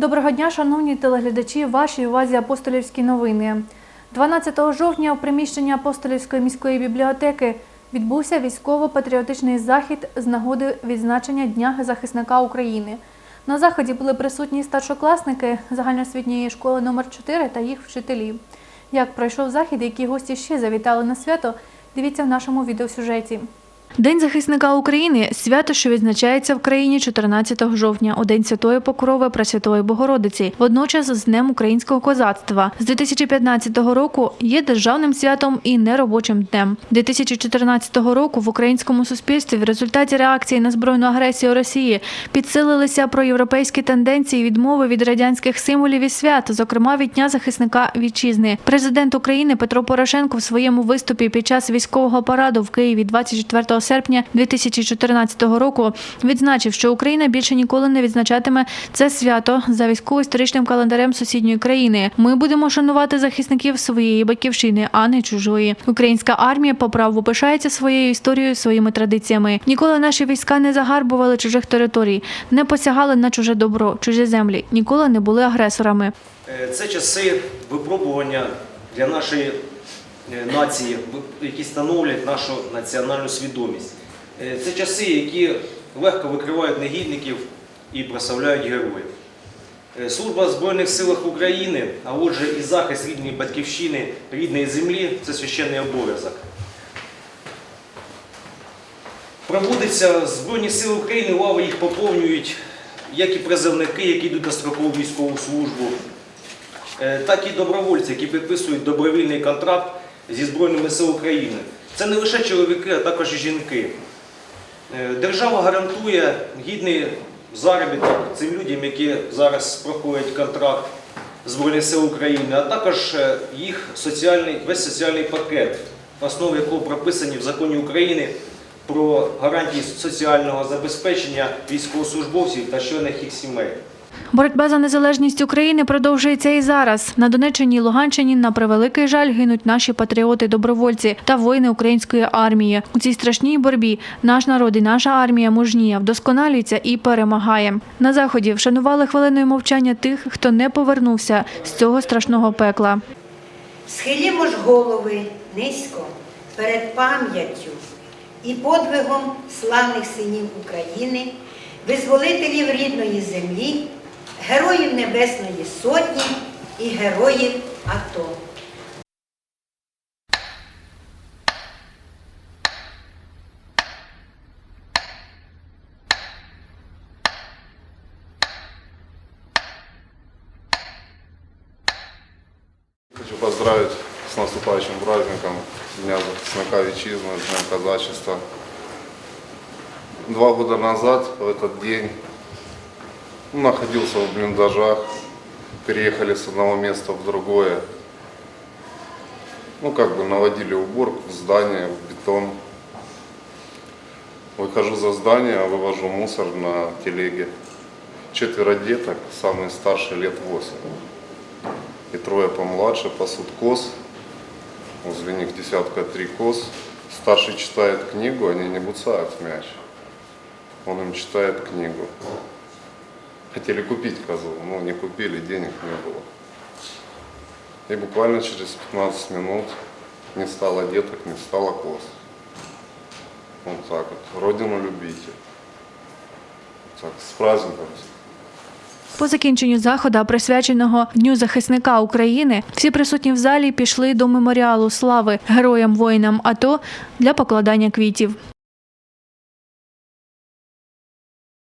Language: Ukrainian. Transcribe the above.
Доброго дня, шановні телеглядачі. Вашій увазі апостолівські новини. 12 жовтня у приміщенні апостолівської міської бібліотеки відбувся військово-патріотичний захід з нагоди відзначення Дня захисника України. На заході були присутні старшокласники загальноосвітньої школи номер 4 та їх вчителі. Як пройшов захід, які гості ще завітали на свято, дивіться в нашому відеосюжеті. День захисника України свято, що відзначається в країні 14 жовтня, у день святої покрови Пресвятої Богородиці, водночас з Днем українського козацтва. З 2015 року є державним святом і неробочим днем. 2014 року в українському суспільстві в результаті реакції на збройну агресію Росії підсилилися проєвропейські тенденції відмови від радянських символів і свят, зокрема від Дня захисника вітчизни. Президент України Петро Порошенко в своєму виступі під час військового параду в Києві 24 серпня 2014 року відзначив, що Україна більше ніколи не відзначатиме це свято за військово-історичним календарем сусідньої країни. Ми будемо шанувати захисників своєї батьківщини, а не чужої. Українська армія по праву пишається своєю історією, своїми традиціями. Ніколи наші війська не загарбували чужих територій, не посягали на чуже добро, чужі землі, ніколи не були агресорами. Е, Це часи випробування для нашої нації, які становлять нашу національну свідомість. Е, Це часи, які легко викривають негідників і прославляють героїв. Е, Служба в Збройних силах України, а отже і захист рідної батьківщини, рідної землі це священний обов'язок. Проводиться Збройні Сили України, лави їх поповнюють як і призовники, які йдуть на строкову військову службу, е, так і добровольці, які підписують добровільний контракт зі Збройними Силами України. Це не лише чоловіки, а також і жінки. Е, Держава гарантує гідний заробіток цим людям, які зараз проходять контракт Збройних сил України, а також е, їх соціальний, весь соціальний пакет, в основі якого прописані в законі України про гарантії соціального забезпечення військовослужбовців та членів їх сімей. Боротьба за незалежність України продовжується і зараз. На Донеччині і Луганщині, на превеликий жаль, гинуть наші патріоти-добровольці та воїни української армії. У цій страшній боротьбі наш народ і наша армія мужніє, вдосконалюється і перемагає. На заході вшанували хвилиною мовчання тих, хто не повернувся з цього страшного пекла. Схилімо ж голови низько перед пам'яттю і подвигом славних синів України, визволителів рідної землі, героїв Небесної Сотні і героїв АТО. Хочу поздравить с наступающим праздником Дня захисника Витчизны, Днем казачества. Два года назад, в этот день, находился в блиндажах, переехали с одного места в другое. Ну, как бы наводили уборку в здание, в бетон. Выхожу за здание, вывожу мусор на телеге. Четверо деток, самый старший лет 8 и трое помладше пасут коз. Возле них десятка три коз. Старший читает книгу, они не буцают мяч. Он им читает книгу. Хотели купить козу, но не купили, денег не было. И буквально через 15 минут не стало деток, не стало коз. Вот так вот. Родину любите. Так, с праздником. По закінченню заходу, присвяченого Дню захисника України, всі присутні в залі пішли до меморіалу слави героям воїнам АТО для покладання квітів.